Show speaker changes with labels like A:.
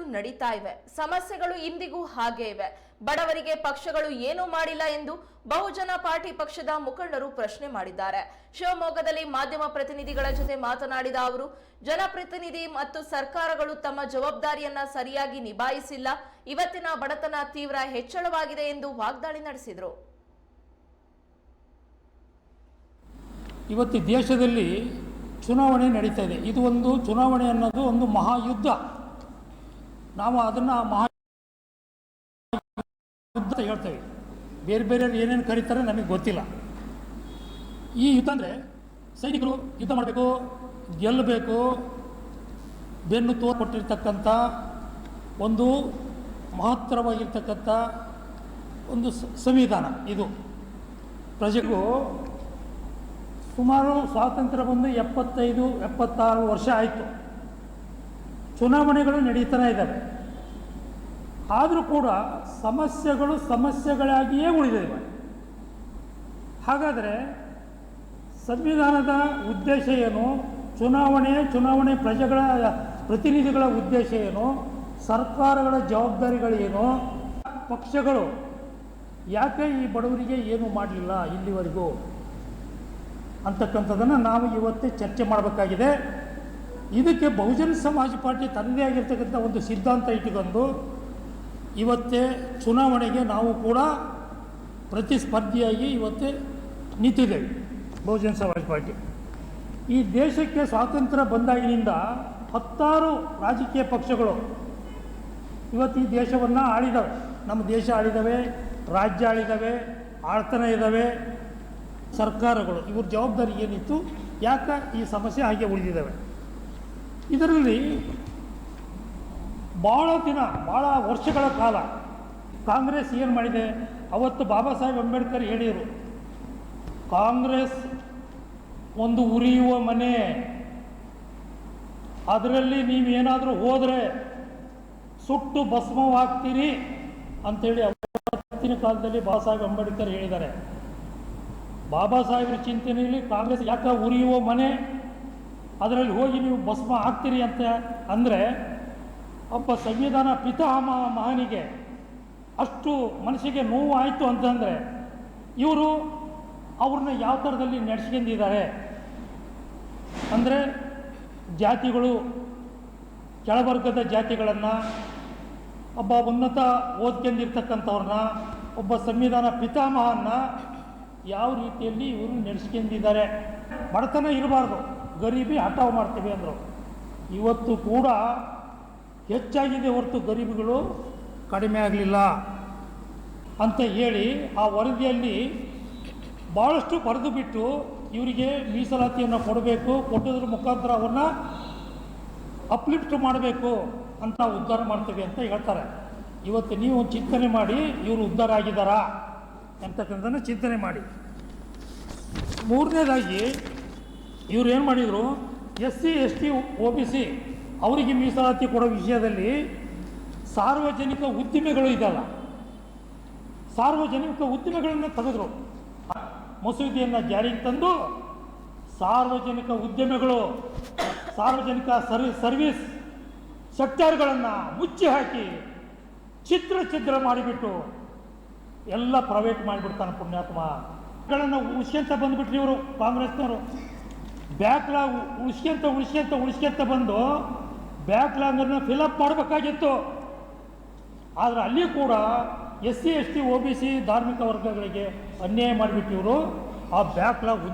A: ಚುನಾವಣೆಗಳು ನಡೀತಾ ಇವೆ. ಸಮಸ್ಯೆಗಳು ಇಂದಿಗೂ ಹಾಗೆ ಇವೆ. ಬಡವರಿಗೆ ಪಕ್ಷಗಳು ಏನೂ ಮಾಡಿಲ್ಲ ಎಂದು ಬಹುಜನ ಪಾರ್ಟಿ ಪಕ್ಷದ ಮುಖಂಡರು ಪ್ರಶ್ನೆ ಮಾಡಿದ್ದಾರೆ. ಶಿವಮೊಗ್ಗದಲ್ಲಿ ಮಾಧ್ಯಮ ಪ್ರತಿನಿಧಿಗಳ ಜೊತೆ ಮಾತನಾಡಿದ ಅವರು, ಜನಪ್ರತಿನಿಧಿ ಮತ್ತು ಸರ್ಕಾರಗಳು ತಮ್ಮ ಜವಾಬ್ದಾರಿಯನ್ನ ಸರಿಯಾಗಿ ನಿಭಾಯಿಸಿಲ್ಲ. ಇವತ್ತಿನ ಬಡತನ ತೀವ್ರ ಹೆಚ್ಚಳವಾಗಿದೆ ಎಂದು ವಾಗ್ದಾಳಿ ನಡೆಸಿದರು.
B: ಇವತ್ತು ದೇಶದಲ್ಲಿ ಚುನಾವಣೆ ನಡೀತಾ ಇದೆ. ಇದು ಒಂದು ಚುನಾವಣೆ ಅನ್ನೋದು ಒಂದು ಮಹಾಯುದ್ಧ. ನಾವು ಅದನ್ನು ಮಹಾ ಯುದ್ಧ ಹೇಳ್ತೇವೆ. ಬೇರೆ ಬೇರೆಯವ್ರು ಏನೇನು ಕರೀತಾರೆ ನಮಗೆ ಗೊತ್ತಿಲ್ಲ. ಈ ಯುದ್ಧ ಅಂದರೆ ಸೈನಿಕರು ಯುದ್ಧ ಮಾಡಬೇಕು ಗೆಲ್ಲಬೇಕು ಬೆನ್ನು ತೋರ್ಪಟ್ಟಿರ್ತಕ್ಕಂಥ ಒಂದು ಮಹತ್ತರವಾಗಿರ್ತಕ್ಕಂಥ ಒಂದು ಸಂವಿಧಾನ ಇದು. ಪ್ರಜೆಗೂ ಸುಮಾರು ಸ್ವಾತಂತ್ರ್ಯ ಬಂದು ಎಪ್ಪತ್ತೈದು, ಎಪ್ಪತ್ತಾರು ವರ್ಷ ಆಯಿತು. ಚುನಾವಣೆಗಳು ನಡೀತಾನೆ ಇದ್ದಾವೆ. ಆದರೂ ಕೂಡ ಸಮಸ್ಯೆಗಳು ಸಮಸ್ಯೆಗಳಾಗಿಯೇ ಉಳಿದಿವೆ. ಹಾಗಾದರೆ ಸಂವಿಧಾನದ ಉದ್ದೇಶ ಏನು? ಚುನಾವಣೆ ಚುನಾವಣೆ ಪ್ರಜೆಗಳ, ಪ್ರತಿನಿಧಿಗಳ ಉದ್ದೇಶ ಏನು? ಸರ್ಕಾರಗಳ ಜವಾಬ್ದಾರಿಗಳೇನು ಪಕ್ಷಗಳು ಯಾಕೆ ಈ ಬಡವರಿಗೆ ಏನು ಮಾಡಲಿಲ್ಲ ಇಲ್ಲಿವರೆಗೂ? ಅಂತಕ್ಕಂಥದ್ದನ್ನು ನಾವು ಇವತ್ತೇ ಚರ್ಚೆ ಮಾಡಬೇಕಾಗಿದೆ. ಇದಕ್ಕೆ ಬಹುಜನ ಸಮಾಜ ಪಾರ್ಟಿ ತನ್ನದೇ ಆಗಿರ್ತಕ್ಕಂಥ ಒಂದು ಸಿದ್ಧಾಂತ ಇಟ್ಟುಕೊಂಡು ಇವತ್ತೇ ಚುನಾವಣೆಗೆ ನಾವು ಕೂಡ ಪ್ರತಿಸ್ಪರ್ಧಿಯಾಗಿ ಇವತ್ತೇ ನಿಂತಿದ್ದೇವೆ, ಬಹುಜನ ಸಮಾಜ ಪಾರ್ಟಿ. ಈ ದೇಶಕ್ಕೆ ಸ್ವಾತಂತ್ರ್ಯ ಬಂದಾಗಿನಿಂದ ಹತ್ತಾರು ರಾಜಕೀಯ ಪಕ್ಷಗಳು ಇವತ್ತು ಈ ದೇಶವನ್ನು ಆಳಿದವೆ. ನಮ್ಮ ದೇಶ ಆಳಿದವೆ, ರಾಜ್ಯ ಆಳಿದವೆ, ಆಳ್ತನ ಇದ್ದಾವೆ ಸರ್ಕಾರಗಳು. ಇವ್ರ ಜವಾಬ್ದಾರಿ ಏನಿತ್ತು? ಯಾಕೆ ಈ ಸಮಸ್ಯೆ ಹಾಗೆ ಉಳಿದಿದ್ದಾವೆ ಇದರಲ್ಲಿ ಭಾಳ ದಿನ ಭಾಳ ವರ್ಷಗಳ ಕಾಲ ಕಾಂಗ್ರೆಸ್ ಏನು ಮಾಡಿದೆ? ಅವತ್ತು ಬಾಬಾ ಸಾಹೇಬ್ ಅಂಬೇಡ್ಕರ್ ಹೇಳಿದರು ಕಾಂಗ್ರೆಸ್ ಒಂದು ಉರಿಯುವ ಮನೆ, ಅದರಲ್ಲಿ ನೀವೇನಾದರೂ ಹೋದರೆ ಸುಟ್ಟು ಭಸ್ಮವಾಗ್ತೀರಿ ಅಂಥೇಳಿ ಅವತ್ತಿನ ಕಾಲದಲ್ಲಿ ಬಾಬಾ ಸಾಹೇಬ್ ಅಂಬೇಡ್ಕರ್ ಹೇಳಿದ್ದಾರೆ. ಬಾಬಾ ಸಾಹೇಬ್ರ ಚಿಂತನೆಯಲ್ಲಿ ಕಾಂಗ್ರೆಸ್ ಯಾಕೆ ಉರಿಯುವ ಮನೆ? ಅದರಲ್ಲಿ ಹೋಗಿ ನೀವು ಭಸ್ಮ ಆಗ್ತೀರಿ ಅಂತ ಅಂದರೆ ಒಬ್ಬ ಸಂವಿಧಾನ ಪಿತಾಮಹ ಮಹನಿಗೆ ಅಷ್ಟು ಮನಸ್ಸಿಗೆ ನೋವು ಆಯಿತು ಅಂತಂದರೆ ಇವರು ಅವ್ರನ್ನ ಯಾವ ಥರದಲ್ಲಿ ನಡೆಸ್ಕೊಂಡಿದ್ದಾರೆ? ಅಂದರೆ ಜಾತಿಗಳು, ಕೆಳವರ್ಗದ ಜಾತಿಗಳನ್ನು ಒಬ್ಬ ಉನ್ನತ ಓದ್ಕೊಂಡಿರ್ತಕ್ಕಂಥವ್ರನ್ನ, ಒಬ್ಬ ಸಂವಿಧಾನ ಪಿತಾಮಹನ್ನ ಯಾವ ರೀತಿಯಲ್ಲಿ ಇವರು ನಡೆಸ್ಕೊಂಡಿದ್ದಾರೆ? ಬಡತನ ಇರಬಾರ್ದು. ಗರೀಬಿ ಹಠಾವು ಮಾಡ್ತೀವಿ ಅಂದರು. ಇವತ್ತು ಕೂಡ ಹೆಚ್ಚಾಗಿದೆ ಹೊರತು ಗರೀಬಿಗಳು ಕಡಿಮೆ ಆಗಲಿಲ್ಲ ಅಂತ ಹೇಳಿ ಆ ವರದಿಯಲ್ಲಿ ಭಾಳಷ್ಟು ಬರೆದು ಬಿಟ್ಟು ಇವರಿಗೆ ಮೀಸಲಾತಿಯನ್ನು ಕೊಡಬೇಕು, ಕೊಟ್ಟೋದ್ರ ಮುಖಾಂತರ ಅವನ್ನು ಅಪ್ಲಿಫ್ಟ್ ಮಾಡಬೇಕು ಅಂತ ಉದ್ಧಾರ ಮಾಡ್ತೀವಿ ಅಂತ ಹೇಳ್ತಾರೆ. ಇವತ್ತು ನೀವು ಚಿಂತನೆ ಮಾಡಿ, ಇವರು ಉದ್ಧಾರ ಆಗಿದ್ದಾರಾ ಅಂತಕ್ಕಂಥದ್ದನ್ನು ಚಿಂತನೆ ಮಾಡಿ. ಮೂರನೇದಾಗಿ ಇವ್ರು ಏನು ಮಾಡಿದರು? S C, S T, O B C ಅವರಿಗೆ ಮೀಸಲಾತಿ ಕೊಡೋ ವಿಷಯದಲ್ಲಿ ಸಾರ್ವಜನಿಕ ಉದ್ದಿಮೆಗಳು ಇದಲ್ಲ ಸಾರ್ವಜನಿಕ ಉದ್ದಿಮೆಗಳನ್ನು ತೆಗೆದ್ರು. ಮಸೂದೆಯನ್ನು ಜಾರಿಗೆ ತಂದು ಸಾರ್ವಜನಿಕ ಉದ್ಯಮಗಳು ಸಾರ್ವಜನಿಕ ಸರ್, ಸರ್ವಿಸ್ ಸೆಕ್ಟರ್ಗಳನ್ನು ಮುಚ್ಚಿ ಹಾಕಿ ಚಿತ್ರ ಚಿತ್ರ ಮಾಡಿಬಿಟ್ಟು ಎಲ್ಲ ಪ್ರೈವೇಟ್ ಮಾಡಿಬಿಡ್ತಾನೆ ಪುಣ್ಯಾತ್ಮಗಳನ್ನು ಉಳಿಸ್ಕೊಂತ ಬಂದುಬಿಟ್ರಿ ಇವರು ಕಾಂಗ್ರೆಸ್ನವರು. ಬ್ಯಾಕ್ಲಾಗ್ ಉಳಿಸ್ಕೊಂತ ಉಳಿಸ್ಕೊಂತ ಉಳಿಸ್ಕೊಂತ ಬಂದು ಬ್ಯಾಕ್ಲಾಗನ್ನು ಫಿಲಪ್ ಮಾಡಬೇಕಾಗಿತ್ತು. ಆದರೆ ಅಲ್ಲಿ ಕೂಡ S C S T O B C ಧಾರ್ಮಿಕ ವರ್ಗಗಳಿಗೆ ಅನ್ಯಾಯ ಮಾಡಿಬಿಟ್ಟಿವರು. ಆ ಬ್ಯಾಕ್ಲಾಗ್